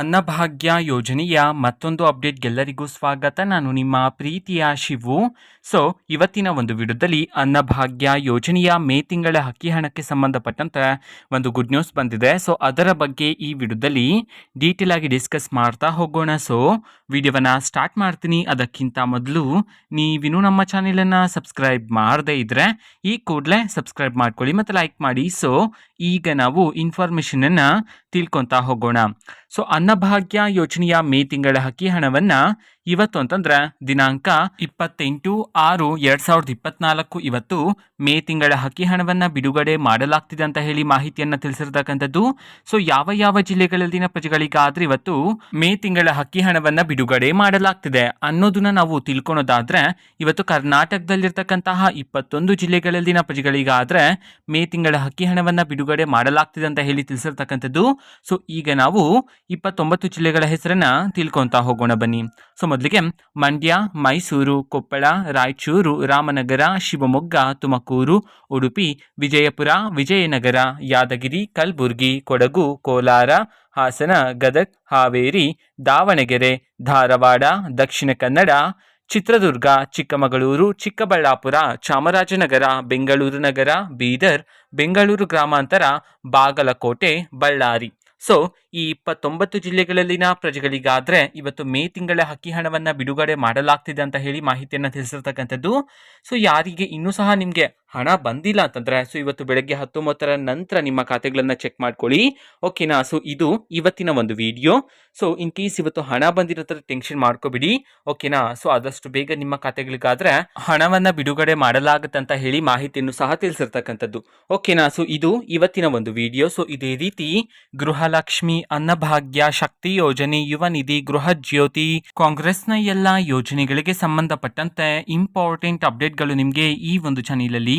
ಅನ್ನಭಾಗ್ಯ ಯೋಜನೆಯ ಮತ್ತೊಂದು ಅಪ್ಡೇಟ್ ಎಲ್ಲರಿಗೂ ಸ್ವಾಗತ. ನಾನು ನಿಮ್ಮ ಪ್ರೀತಿಯ ಶಿವು. ಸೊ ಇವತ್ತಿನ ಒಂದು ವಿಡಿಯೋದಲ್ಲಿ ಅನ್ನಭಾಗ್ಯ ಯೋಜನೆಯ ಮೇ ತಿಂಗಳ ಅಕ್ಕಿ ಹಣಕ್ಕೆ ಸಂಬಂಧಪಟ್ಟಂತೆ ಒಂದು ಗುಡ್ ನ್ಯೂಸ್ ಬಂದಿದೆ. ಸೊ ಅದರ ಬಗ್ಗೆ ಈ ವಿಡಿಯೋದಲ್ಲಿ ಡೀಟೇಲ್ ಆಗಿ ಡಿಸ್ಕಸ್ ಮಾಡ್ತಾ ಹೋಗೋಣ. ಸೊ ವಿಡಿಯೋವನ್ನ ಸ್ಟಾರ್ಟ್ ಮಾಡ್ತೀನಿ. ಅದಕ್ಕಿಂತ ಮೊದಲು ನೀವಿನ್ನೂ ನಮ್ಮ ಚಾನೆಲನ್ನು ಸಬ್ಸ್ಕ್ರೈಬ್ ಮಾಡದೇ ಇದ್ದರೆ ಈ ಕೂಡಲೇ ಸಬ್ಸ್ಕ್ರೈಬ್ ಮಾಡ್ಕೊಳ್ಳಿ ಮತ್ತು ಲೈಕ್ ಮಾಡಿ. ಸೊ ಈಗ ನಾವು ಇನ್ಫಾರ್ಮೇಷನನ್ನು ತಿಳ್ಕೊತಾ ಹೋಗೋಣ. ಸೊ ಅನ್ನಭಾಗ್ಯ ಯೋಜನೆಯ ಮೇ ತಿಂಗಳ ಹಕ್ಕಿ ಹಣವನ್ನ ಇವತ್ತು ಅಂತಂದ್ರೆ ದಿನಾಂಕ ಇಪ್ಪತ್ತೆಂಟು ಆರು ಎರಡ್ ಸಾವಿರದ ಇಪ್ಪತ್ನಾಲ್ಕು. ಇವತ್ತು ಮೇ ತಿಂಗಳ ಹಕ್ಕಿ ಹಣವನ್ನ ಬಿಡುಗಡೆ ಮಾಡಲಾಗ್ತಿದೆ ಅಂತ ಹೇಳಿ ಮಾಹಿತಿಯನ್ನ ತಿಳಿಸಿರ್ತಕ್ಕಂಥದ್ದು. ಸೊ ಯಾವ ಯಾವ ಜಿಲ್ಲೆಗಳಲ್ಲಿನ ಪ್ರಜೆಗಳಿಗಾದ್ರೆ ಇವತ್ತು ಮೇ ತಿಂಗಳ ಹಕ್ಕಿ ಹಣವನ್ನ ಬಿಡುಗಡೆ ಮಾಡಲಾಗ್ತಿದೆ ಅನ್ನೋದನ್ನ ನಾವು ತಿಳ್ಕೊಳೋದಾದ್ರೆ, ಇವತ್ತು ಕರ್ನಾಟಕದಲ್ಲಿರ್ತಕ್ಕಂತಹ ಇಪ್ಪತ್ತೊಂದು ಜಿಲ್ಲೆಗಳಲ್ಲಿನ ಪ್ರಜೆಗಳಿಗಾದ್ರೆ ಮೇ ತಿಂಗಳ ಹಕ್ಕಿ ಹಣವನ್ನ ಬಿಡುಗಡೆ ಮಾಡಲಾಗ್ತಿದೆ ಅಂತ ಹೇಳಿ ತಿಳಿಸಿರ್ತಕ್ಕಂಥದ್ದು. ಸೊ ಈಗ ನಾವು ಇಪ್ಪತ್ತೊಂಬತ್ತು ಜಿಲ್ಲೆಗಳ ಹೆಸರನ್ನ ತಿಳ್ಕೊಂತಾ ಹೋಗೋಣ ಬನ್ನಿ. ಸೊ ಮೊದಲಿಗೆ ಮಂಡ್ಯ, ಮೈಸೂರು, ಕೊಪ್ಪಳ, ರಾಯಚೂರು, ರಾಮನಗರ, ಶಿವಮೊಗ್ಗ, ತುಮಕೂರು, ಉಡುಪಿ, ವಿಜಯಪುರ, ವಿಜಯನಗರ, ಯಾದಗಿರಿ, ಕಲಬುರಗಿ, ಕೊಡಗು, ಕೋಲಾರ, ಹಾಸನ, ಗದಗ್, ಹಾವೇರಿ, ದಾವಣಗೆರೆ, ಧಾರವಾಡ, ದಕ್ಷಿಣ ಕನ್ನಡ, ಚಿತ್ರದುರ್ಗ, ಚಿಕ್ಕಮಗಳೂರು, ಚಿಕ್ಕಬಳ್ಳಾಪುರ, ಚಾಮರಾಜನಗರ, ಬೆಂಗಳೂರು ನಗರ, ಬೀದರ್, ಬೆಂಗಳೂರು ಗ್ರಾಮಾಂತರ, ಬಾಗಲಕೋಟೆ, ಬಳ್ಳಾರಿ. ಸೊ ಈ ಇಪ್ಪತ್ತೊಂಬತ್ತು ಜಿಲ್ಲೆಗಳಲ್ಲಿನ ಪ್ರಜೆಗಳಿಗಾದ್ರೆ ಇವತ್ತು ಮೇ ತಿಂಗಳ ಹಕ್ಕಿ ಹಣವನ್ನ ಬಿಡುಗಡೆ ಮಾಡಲಾಗ್ತಿದೆ ಅಂತ ಹೇಳಿ ಮಾಹಿತಿಯನ್ನು ತಿಳಿಸಿರ್ತಕ್ಕಂಥದ್ದು. ಸೊ ಯಾರಿಗೆ ಇನ್ನೂ ಸಹ ನಿಮಗೆ ಹಣ ಬಂದಿಲ್ಲ ಅಂತಂದ್ರೆ ಸೊ ಇವತ್ತು ಬೆಳಗ್ಗೆ ಹತ್ತೊಂಬತ್ತರ ನಂತರ ನಿಮ್ಮ ಖಾತೆಗಳನ್ನ ಚೆಕ್ ಮಾಡ್ಕೊಳ್ಳಿ. ಓಕೆನಾ ಸೊ ಇದು ಇವತ್ತಿನ ಒಂದು ವಿಡಿಯೋ ಸೊ ಇನ್ ಕೇಸ್ ಇವತ್ತು ಹಣ ಬಂದಿರೋ ಟೆನ್ಷನ್ ಮಾಡ್ಕೋಬಿಡಿ. ಓಕೆನಾ ಸೊ ಆದಷ್ಟು ಬೇಗ ನಿಮ್ಮ ಖಾತೆಗಳಿಗಾದ್ರೆ ಹಣವನ್ನ ಬಿಡುಗಡೆ ಮಾಡಲಾಗುತ್ತೆ ಅಂತ ಹೇಳಿ ಮಾಹಿತಿಯನ್ನು ಸಹ ತಿಳಿಸಿರ್ತಕ್ಕಂಥದ್ದು. ಓಕೆನಾ ಸೊ ಇದು ಇವತ್ತಿನ ಒಂದು ವಿಡಿಯೋ ಸೊ ಇದೇ ರೀತಿ ಗೃಹಲಕ್ಷ್ಮಿ ಅನ್ನಭಾಗ್ಯ ಶಕ್ತಿ ಯೋಜನೆ, ಯುವ ನಿಧಿ, ಗೃಹ ಜ್ಯೋತಿ, ಕಾಂಗ್ರೆಸ್ನ ಎಲ್ಲ ಯೋಜನೆಗಳಿಗೆ ಸಂಬಂಧಪಟ್ಟಂತೆ ಇಂಪಾರ್ಟೆಂಟ್ ಅಪ್ಡೇಟ್ಗಳು ನಿಮಗೆ ಈ ಒಂದು ಚಾನೆಲಲ್ಲಿ